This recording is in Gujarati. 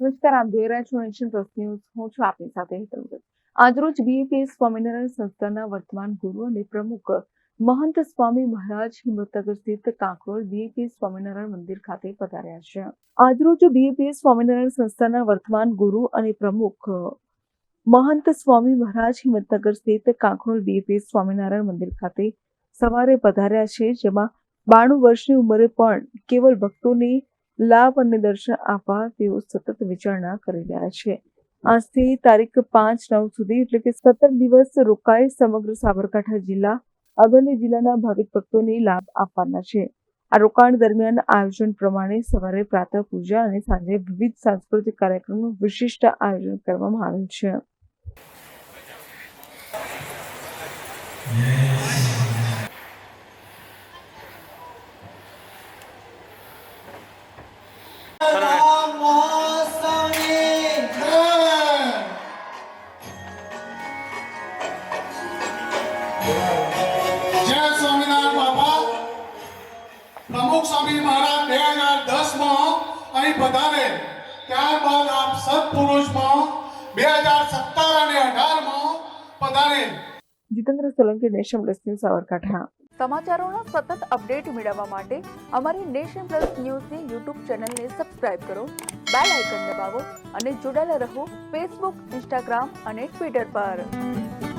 નમસ્કાર આપ જોઈ છો ન્યૂઝ હું છું આપની સાથે હેતલ આજરોજ બીએપીએસ સ્વામિનારાયણ સંસ્થાના વર્તમાન ગુરુ અને પ્રમુખ મહંત સ્વામી મહારાજ હિંમતનગર સ્થિત કાંકરોલ બીએપીએસ સ્વામિનારાયણ મંદિર ખાતે પધાર્યા છે. આજરોજ બીએપીએસ સ્વામિનારાયણ સંસ્થાના વર્તમાન ગુરુ અને પ્રમુખ મહંત સ્વામી મહારાજ હિંમતનગર સ્થિત કાંકરોલ બીએપીએસ સ્વામિનારાયણ મંદિર ખાતે સવારે પધાર્યા છે, જેમાં બાણું વર્ષની ઉંમરે પણ કેવળ ભક્તોને લાભ અને દર્શન આપવા તેઓ સતત વિચારણા કરી રહ્યા છે. આજથી તારીખ પાંચ નવ સુધી એટલે કે સત્તર દિવસ રોકાઈ સમગ્ર સાબરકાંઠા જિલ્લા અગરની જિલ્લાના ભાવિક ભક્તોને લાભ આપવાના છે. આ રોકાણ દરમિયાન આયોજન પ્રમાણે સવારે પ્રાતઃ પૂજા અને સાંજે વિવિધ સાંસ્કૃતિક કાર્યક્રમનું વિશિષ્ટ આયોજન કરવામાં આવ્યું છે. જય પ્રમુખ સ્વામી મહારાજ બે હજાર દસમાં અહીં પધારે ત્યારબાદ આપ સત્પુરુષમાં બે હજાર સત્તર અને અઢારમાં પધારે Jitendra Solanki nation plus news Sabarkantha. સમાચારોના સતત અપડેટ મેળવવા માટે અમારી નેશન પ્લસ ન્યૂઝની યુટ્યુબ ચેનલને સબસ્ક્રાઇબ કરો બેલ આઇકન દબાવો અને જોડાયેલા રહો ફેસબુક ઇન્સ્ટાગ્રામ અને ટ્વિટર પર.